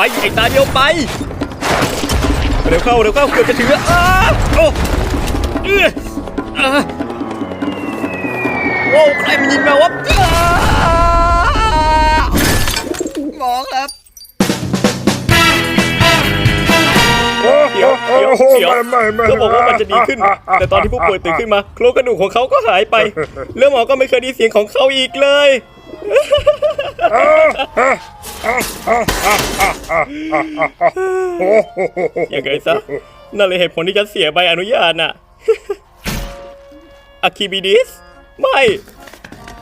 ไปไอ้ตาเดียวไป เร็วเข้าเร็วเข้าเกือบจะถึงแล้วอ้าโอ้เอื้ออ่าโอ้ใครมันยิงมาวะอ้าหมอครับเดี๋ยวเดี๋ยวเดี๋ยวไม่ไม่ไม่เขาบอกว่ามันจะดีขึ้น แต่ตอนที่ผู้ป่วยตื่นขึ้นมา โครงกระดูกของเขาก็หายไป แล้วหมอก็ไม่เคยได้เสียงของเขาอีกเลย ยังไงซะนั่นเลยเหตุผลที่ฉันเสียใบอนุญาตน่ะอะคิบิดิส ไม่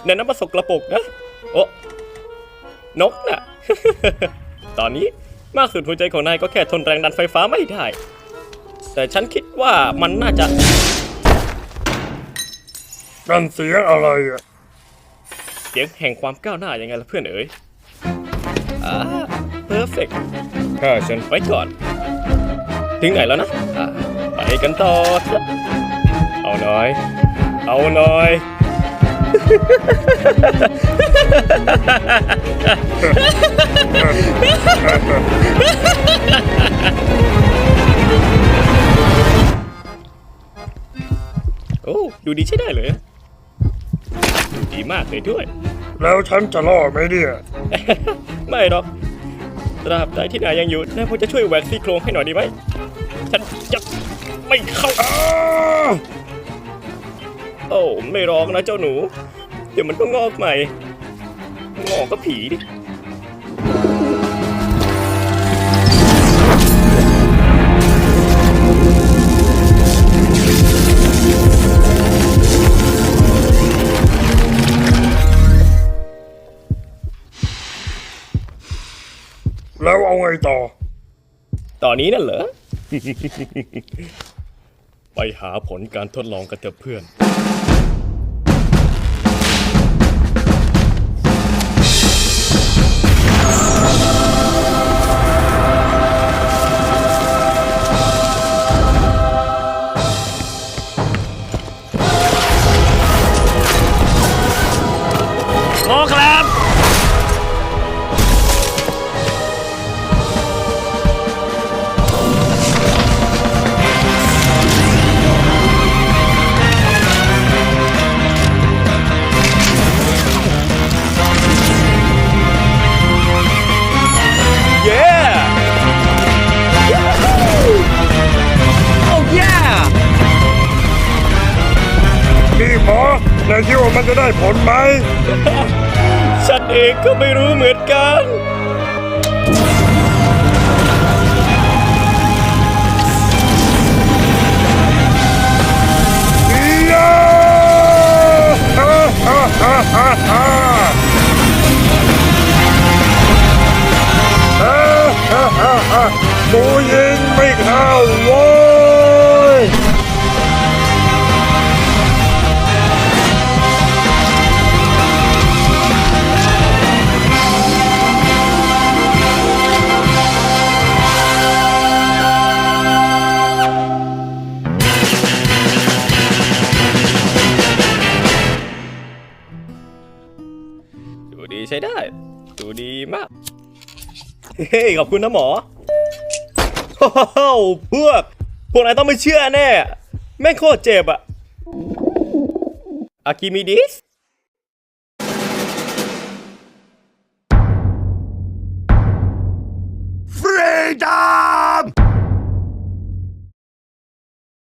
ในน้ำมันสกระปรกนะ โอ้นกน่ะ ตอนนี้มากสุดหัวใจของนายก็แค่ทนแรงดันไฟฟ้าไม่ได้ แต่ฉันคิดว่ามันน่าจะนั่นเสียงอะไรอะเสียงแห่งความก้าวหน้ายังไงล่ะเพื่อนเอ๋ย อ่าเพอร์เฟกถ้าฉันไปก่อน ถึงไหนแล้วนะอ่าไปกันต่อ เอาหน่อย เอาหน่อยโอ้ ดูดีใช่ได้เลย ดีมากเลยด้วย แล้วฉันจะรอดไหมเนี่ย ไม่หรอกตราบใดที่นายยังอยู่นายพอจะช่วยแหวกซี่โครงให้หน่อยดีไหมฉันจะไม่เข้าอ้าวโอ้ไม่ร้องนะเจ้าหนู เดี๋ยวมันก็งอกใหม่ งอกก็ผีดิ แล้วเอาไงต่อ ตอนนี้นั่นเหรอ ไปหาผลการทดลองกันเถอะเพื่อน มันจะได้ผลไหม ฉันเองก็ไม่รู้เหมือนกันอีย ช้ได้ ดูดีมาก เฮ้ยขอบคุณนะหมอโอ้โหพวก พวกนายต้องไม่เชื่อแน่ แม่งโคตรเจ็บอะอากิมิดิสฟรีดา